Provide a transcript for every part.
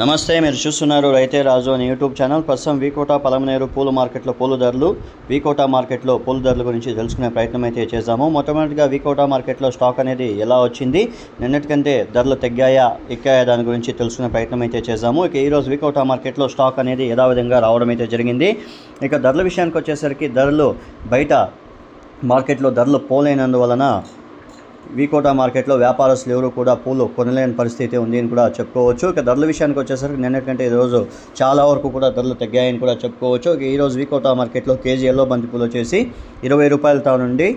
నమస్తే మీరు చూస్తున్నారు రైతే రాజు అని యూట్యూబ్ ఛానల్. ప్రస్తుతం వీకోట పలమనేరు పూల మార్కెట్లో పూల ధరలు వీకోట మార్కెట్లో పూల ధరల గురించి తెలుసుకునే ప్రయత్నం అయితే చేశాము. మొట్టమొదటిగా వీకోట మార్కెట్లో స్టాక్ అనేది ఎలా వచ్చింది నిన్నటికంటే ధరలు తగ్గాయా ఎక్కాయా దాని గురించి తెలుసుకునే ప్రయత్నం అయితే చేశాము. ఇక ఈరోజు వీకోట మార్కెట్లో స్టాక్ అనేది యథావిధంగా రావడం అయితే జరిగింది. ఇక ధరల విషయానికి వచ్చేసరికి ధరలు బయట మార్కెట్లో ధరలు పోలేనందువలన వీకోటా మార్కెట్లో వ్యాపారస్తులు ఎవరు కూడా పూలు కొనలేని పరిస్థితి ఉంది అని కూడా చెప్పుకోవచ్చు. ఇక ధరల విషయానికి వచ్చేసరికి నిన్నటికంటే ఈరోజు చాలా వరకు కూడా ధరలు తగ్గాయని కూడా చెప్పుకోవచ్చు. ఈరోజు వీకోటా మార్కెట్లో కేజీ ఎల్లో బంతి పూలు వచ్చేసి ఇరవై రూపాయలతో నుండి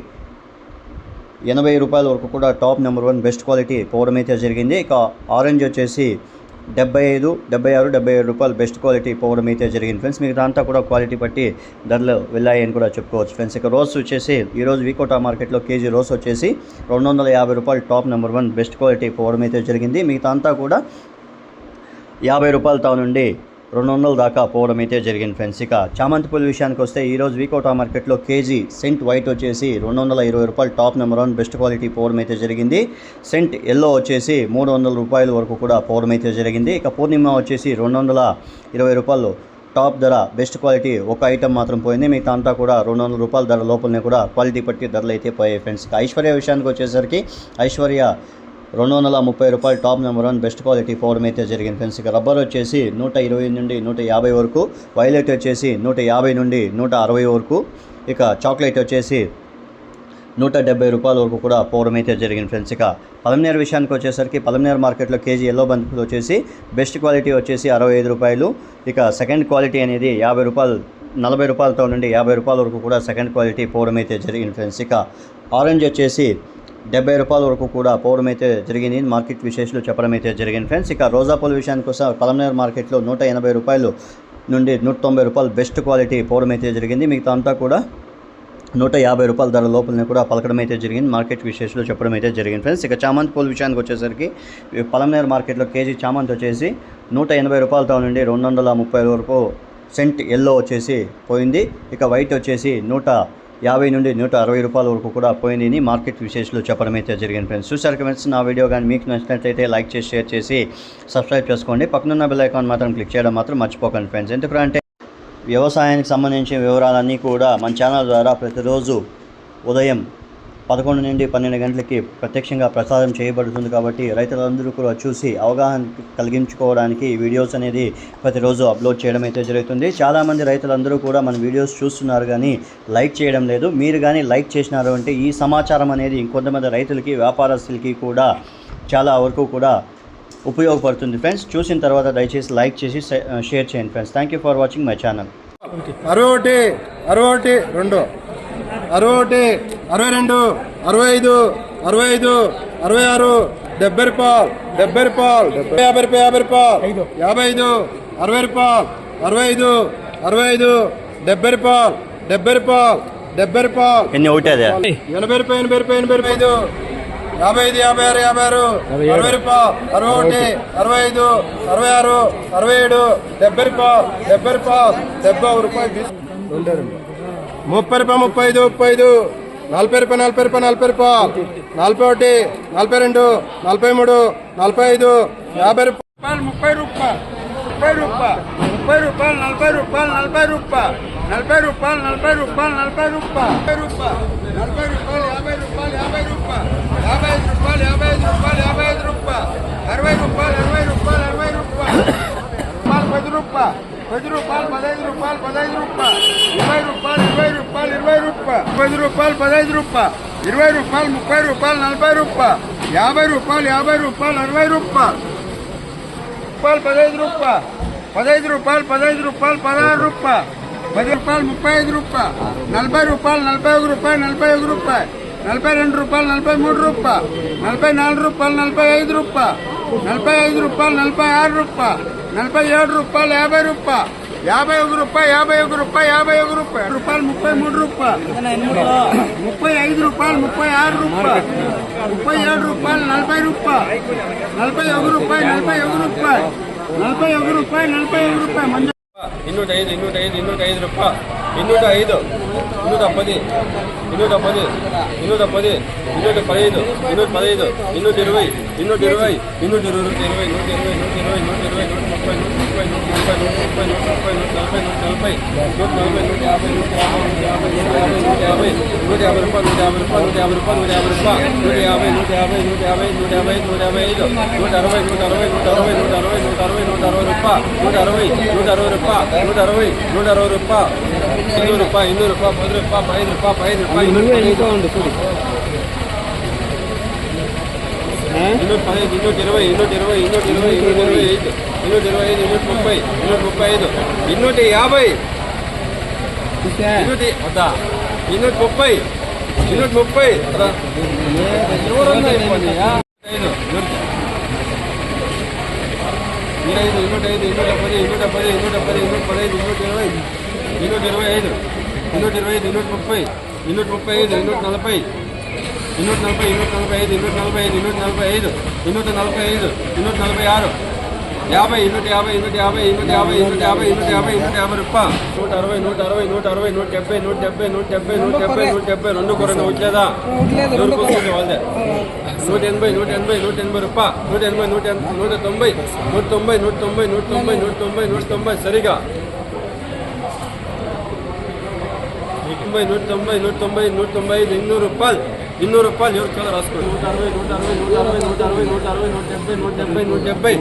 ఎనభై రూపాయల వరకు కూడా top number one best quality పోవడం అయితే జరిగింది. ఇక ఆరెంజ్ వచ్చేసి డెబ్బై ఐదు డెబ్బై ఆరు డెబ్బై ఏడు రూపాయలు బెస్ట్ క్వాలిటీ పోవడం అయితే జరిగింది. ఫ్రెండ్స్ మీకు అంతా కూడా క్వాలిటీ బట్టి ధరలు వెళ్ళాయి అని కూడా చెప్పుకోవచ్చు. ఫ్రెండ్స్ ఇక రోస్ వచ్చేసి ఈరోజు వీకోటా మార్కెట్లో కేజీ రోస్ వచ్చేసి రెండు వందల యాభై రూపాయలు top number one best quality పోవడం అయితే జరిగింది. మిగతా అంతా కూడా యాభై రూపాయలతో నుండి రెండు వందల దాకా పోవడం అయితే జరిగింది ఫ్రెండ్స్. ఇక చామంతి పూల విషయానికి వస్తే ఈరోజు వీకోటా మార్కెట్లో కేజీ సెంట్ వైట్ వచ్చేసి రెండు వందల ఇరవై రూపాయలు top number one best quality పోవడం అయితే జరిగింది. సెంట్ ఎల్లో వచ్చేసి మూడు వందల రూపాయల వరకు కూడా పోవడం అయితే జరిగింది. ఇక పూర్ణిమ వచ్చేసి రెండు వందల ఇరవై రూపాయలు టాప్ ధర బెస్ట్ క్వాలిటీ ఒక ఐటమ్ మాత్రం పోయింది. మిగతా అంతా కూడా రెండు వందల రూపాయల ధర లోపలనే కూడా క్వాలిటీ పట్టి ధరలు అయితే పోయాయి ఫ్రెండ్స్. ఇక ఐశ్వర్య విషయానికి వచ్చేసరికి ఐశ్వర్య రెండు వందల ముప్పై రూపాయలు top number one best quality powder అయితే జరిగింది ఫ్రెండ్స్. ఇక రబ్బర్ వచ్చేసి నూట ఇరవై నుండి నూట యాభై వరకు వైలెట్ వచ్చేసి నూట యాభై నుండి నూట అరవై వరకు ఇక చాక్లెట్ వచ్చేసి నూట డెబ్బై రూపాయల వరకు కూడా పోవడం అయితే జరిగింది ఫ్రెండ్స్. ఇక పలమనేరు విషయానికి వచ్చేసరికి పలమనేరు మార్కెట్లో కేజీ ఎల్లో బంతిపూలు వచ్చేసి బెస్ట్ క్వాలిటీ వచ్చేసి అరవై ఐదు రూపాయలు. ఇక సెకండ్ క్వాలిటీ అనేది యాభై రూపాయలు నలభై రూపాయలతో నుండి యాభై రూపాయల వరకు కూడా సెకండ్ క్వాలిటీ పోవడం అయితే జరిగింది ఫ్రెండ్స్. ఇక ఆరెంజ్ వచ్చేసి డెబ్బై రూపాయల వరకు కూడా పోవడం అయితే జరిగింది. మార్కెట్ విశేషాలు చెప్పడం అయితే జరిగింది. ఫ్రెండ్స్ ఇక రోజా పూల విషయానికి వస్తే పలమనేరు మార్కెట్లో నూట ఎనభై రూపాయలు నుండి నూట తొంభై రూపాయలు బెస్ట్ క్వాలిటీ పోవడం అయితే జరిగింది. మిగతా అంతా కూడా నూట యాభై రూపాయల ధర లోపలనే కూడా పలకడం అయితే జరిగింది. మార్కెట్ విశేషాలు చెప్పడం అయితే జరిగింది. ఫ్రెండ్స్ ఇక చామంతి పూల విషయానికి వచ్చేసరికి ఈ పలమనేరు మార్కెట్లో కేజీ చామంతి వచ్చేసి నూట ఎనభై రూపాయలతో నుండి రెండు వందల ముప్పై వరకు సెంట్ ఎల్లో వచ్చేసి పోయింది. ఇక వైట్ వచ్చేసి నూట యాభై నుండి నూట అరవై రూపాయల వరకు కూడా పోయింది మార్కెట్ విశేషాలు చెప్పడం అయితే జరిగింది ఫ్రెండ్స్. చూసారు ఫ్రెండ్స్ నా వీడియో కానీ మీకు నచ్చినట్లయితే లైక్ చేసి షేర్ చేసి సబ్స్క్రైబ్ చేసుకోండి. పక్కనున్న బెల్ ఐకాన్ మాత్రం క్లిక్ చేయడం మాత్రం మర్చిపోకండి ఫ్రెండ్స్. ఎందుకంటే వ్యవసాయానికి సంబంధించిన వివరాలన్నీ కూడా మన ఛానల్ ద్వారా ప్రతిరోజు ఉదయం పదకొండు నుండి పన్నెండు గంటలకి ప్రత్యక్షంగా ప్రసారం చేయబడుతుంది కాబట్టి రైతులందరూ కూడా చూసి అవగాహన కలిగించుకోవడానికి ఈ వీడియోస్ అనేది ప్రతిరోజు అప్లోడ్ చేయడం అయితే జరుగుతుంది. చాలామంది రైతులందరూ కూడా మన వీడియోస్ చూస్తున్నారు కానీ లైక్ చేయడం లేదు. మీరు కానీ లైక్ చేసినారు అంటే ఈ సమాచారం అనేది ఇంకొంతమంది రైతులకి వ్యాపారస్తులకి కూడా చాలా వరకు కూడా ఉపయోగపడుతుంది. ఫ్రెండ్స్ చూసిన తర్వాత దయచేసి లైక్ చేసి షేర్ చేయండి friends. Thank you for watching my channel. అరవై ఒకటి అరవై ఒకటి రెండు. అరవై ఒకటి. అరవై రెండు అరవై ఐదు అరవై ఐదు అరవై ఆరు డెబ్బై రూపాయలు డెబ్బై రూపాయలు డెబ్బై యాభై రూపాయలు యాభై రూపాయలు యాభై ఐదు అరవై రూపాయలు అరవై ఐదు అరవై ఐదు డెబ్బై రూపాయలు డెబ్బై రూపాయలు డెబ్బై రూపాయలు. ఎన్ని ఒకటి అదే? ఎనభై రూపాయలు ఎనభై రూపాయలు ఎనభై రూపాయలు ఐదు యాభై ఐదు యాభై ఆరు యాభై ఆరు అరవై రూపాయలు అరవై ఒకటి అరవై ఐదు అరవై ఆరు అరవై ఏడు డెబ్బై రూపాయలు డెబ్బై రూపాయలు డెబ్బై రూపాయలు. ముప్పై రూపాయలు ముప్పై ఐదు ముప్పై ఐదు నలభై రూపాయి నలభై రూపాయి నలభై రూపాయలు. నలభై ఒకటి నలభై రెండు నలభై మూడు నలభై ఐదు యాభై రూపాయలు ముప్పై రూపాయలు ముప్పై రూపాయలు ముప్పై రూపాయలు నలభై రూపాయలు నలభై రూపాయలు నలభై రూపాయలు నలభై రూపాయలు నలభై రూపాయలు నలభై రూపాయలు నలభై రూపాయలు యాభై రూపాయలు యాభై రూపాయలు యాభై ఐదు రూపాయలు యాభై ఐదు రూపాయలు యాభై ఐదు రూపాయలు అరవై రూపాయలు అరవై రూపాయలు అరవై రూపాయలు రూపాయలు పది రూపాయలు పది రూపాయలు పదహైదు రూపాయలు పదహైదు రూపాయలు. ఇరవై రూపాయలు ఇరవై రూపాయలు ఇరవై రూపాయలు. పది రూపాయలు పదహైదు రూపాయలు. ఇరవై రూపాయలు ముప్పై రూపాయలు నలభై రూపాయలు. యాభై రూపాయలు యాభై రూపాయలు అరవై రూపాయలు. రూపాయలు పదహైదు రూపాయలు పదహైదు రూపాయలు పదహైదు రూపాయలు పదహారు రూపాయలు. పది రూపాయలు ముప్పై ఐదు రూపాయలు. నలభై రూపాయలు నలభై ఒక రూపాయలు నలభై ఒక రూపాయలు. నలభై రెండు రూపాయలు నలభై మూడు రూపాయలు. నలభై నాలుగు రూపాయలు నలభై ఐదు రూపాయలు. నలభై ఐదు రూపాయలు నలభై ఆరు రూపాయలు. నలభై ఏడు రూపాయలు యాభై రూపాయలు యాభై ఒక రూపాయి యాభై ఒక రూపాయి యాభై ఒక రూపాయి రూపాయలు ముప్పై మూడు రూపాయలు ముప్పై ఐదు రూపాయలు ముప్పై ఆరు రూపాయలు ముప్పై ఏడు రూపాయలు నలభై రూపాయలు నలభై ఒక రూపాయి నలభై ఒక రూపాయి నలభై ఒక రూపాయి నలభై ఒక రూపాయి మంచి ಇನ್ನೂಟ ಐದು ಇನ್ನೂಟ ಐದು ಇನ್ನೂಟ ಐದು ರೂಪಾಯಿ ಇನ್ನೂರ ಐದು ಇನ್ನೂರ ಪದಿ ಇನ್ನೂರ ಪದಿ ಇನ್ನೂರ ಪದಿ ಇನ್ನೂರ ಪದೈದು ಇನ್ನೂರ ಪದೈದು ಇನ್ನೂರ ಇರವೈ ಇನ್ನೂರ ಇರವೈ ಇನ್ನೂರ ಇರವೈ ಇರವೈ ನೂರ ಇರವೈ ನೂರ ಇರವೈ ನೂರ ಇರವೈ ನೂರ ಮುప్పೈ ನೂರ ಮುప్పೈ ನೂರ ಮುప్పೈ ನೂರ ಮುప్పೈ ನೂರ ಮುప్పೈ ನೂರ ನಲಭೈ ನೂರ ನಲಭೈ ನೂರ ನಲಭೈ ನೂರ ಯಾಭೈ ನೂರ ಯಾಭೈ ನೂರ ಯಾಭೈ ನೂರ ಯಾಭೈ ನೂರ ಯಾಭೈ నూట యాభై రూపాయలు నూట యాభై రూపాయలు నూట యాభై రూపాయలు నూట యాభై రూపాయలు నూట యాభై నూట యాభై నూట యాభై నూట యాభై నూట యాభై ఐదు నూట అరవై నూట అరవై నూట అరవై నూట అరవై నూట అరవై నూట అరవై రూపాయలు నూట అరవై నూట అరవై రూపాయలు నూట అరవై నూట అరవై రూపాయలు ಇನ್ನೂರು ರೂಪಾಯಿ ಇನ್ನೂರು ರೂಪಾಯಿ ಪದ ರೂಪಾಯಿ ಐದು ರೂಪಾಯಿ ಐದು ರೂಪಾಯಿ ಇನ್ನೂರು ಇನ್ನೂರು పదహైదు ಇನ್ನೂರ ఇరవై ಇನ್ನೂರ ఇరవై ಇನ್ನೂರ ఇరవై ಇನ್ನೂರ ఇరవై ఐదు ಇನ್ನೂರ ఇరవై ఐదు ಇನ್ನೂರ ముప్పై ಇನ್ನೂರ ముప్పై ఐదు ಇನ್ನೂರ యాభై ಇನ್ನೂರ వద్దా ఈనాటి ముప్పై ఈనాటి ముప్పై ఎవరన్నా ఇవ్వండి ఐదు ఇరవై ఐదు ఐదు ఇన్నూట పది ఇన్నూట పది ఇన్నూట పది ఇన్నూట పదహైదు ఇన్నూట ఇరవై ఇన్నూట ఇరవై ఐదు ఇన్నూట ఇరవై ఐదు ఇన్నూట ముప్పై ఇన్నూట ముప్పై ఐదు ఇన్నూట నలభై ఇన్నూట నలభై ఇన్నూట నలభై ఐదు ఇన్నూట నలభై ఐదు ఇన్నూట నలభై ఐదు ఇన్నూట నలభై ఐదు ఇన్నూట నలభై ఆరు యాభై నూట యాభై నూట యాభై నూట యాభై నూట యాభై నూట యాభై నూట యాభై రూపాయలు నూట అరవై నూట అరవై నూట అరవై నూట డెబ్బై నూట డెబ్బై నూట డెబ్బై నూట డెబ్బై నూట డెబ్బై రెండు కొరన వచ్చేదా దొరుకుతుంది వాళ్ళదే నూట ఎనభై నూట ఎనభై నూట ఎనభై రూపాయలు నూట ఎనభై నూట ఎన- నూట తొంభై నూట తొంభై నూట తొంభై నూట తొంభై నూట తొంభై నూట తొంభై సరిగా తొంభై నూట తొంభై నూట తొంభై నూట తొంభై ఐదు ಇನ್ನೂರು రూపాయలు ಇನ್ನೂರು ರೂಪಾಯಿ ಇವ್ರು ಕೇಳಿ ರಾಸ್ಕೋಡಿ. ನೂಟ ಅರವೈ ನೂಟ ಅರವೈ ನೂಟ ಅರವೈ ನೂಟ ಅರವೈ ನೂಟ ಅರವೈ ನೂಟ ಡెబ్బై నూట డెబ్బై నూట డెబ్బై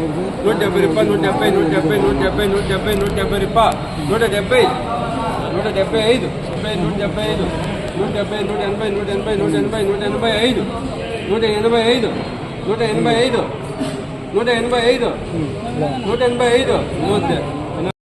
నూట డెబ్బై రూపాయి నూట డెబ్బై నూట డెబ్బై నూట డెబ్బై నూట డెబ్బై నూట డెబ్బై రూపాయి నూట డెబ్బై నూట డెబ్బై ఐదు డెబ్బై నూట డెబ్బై ఐదు నూట డెబ్బై నూట ఎనభై నూట ఎనభై నూట ఎనభై నూట ఎనభై ఐదు నూట ఎనభై ఐదు నూట ఎనభై ఐదు నూట ఎనభై ఐదు నూట ఎనభై ఐదు ಮೂವತ್ತೆ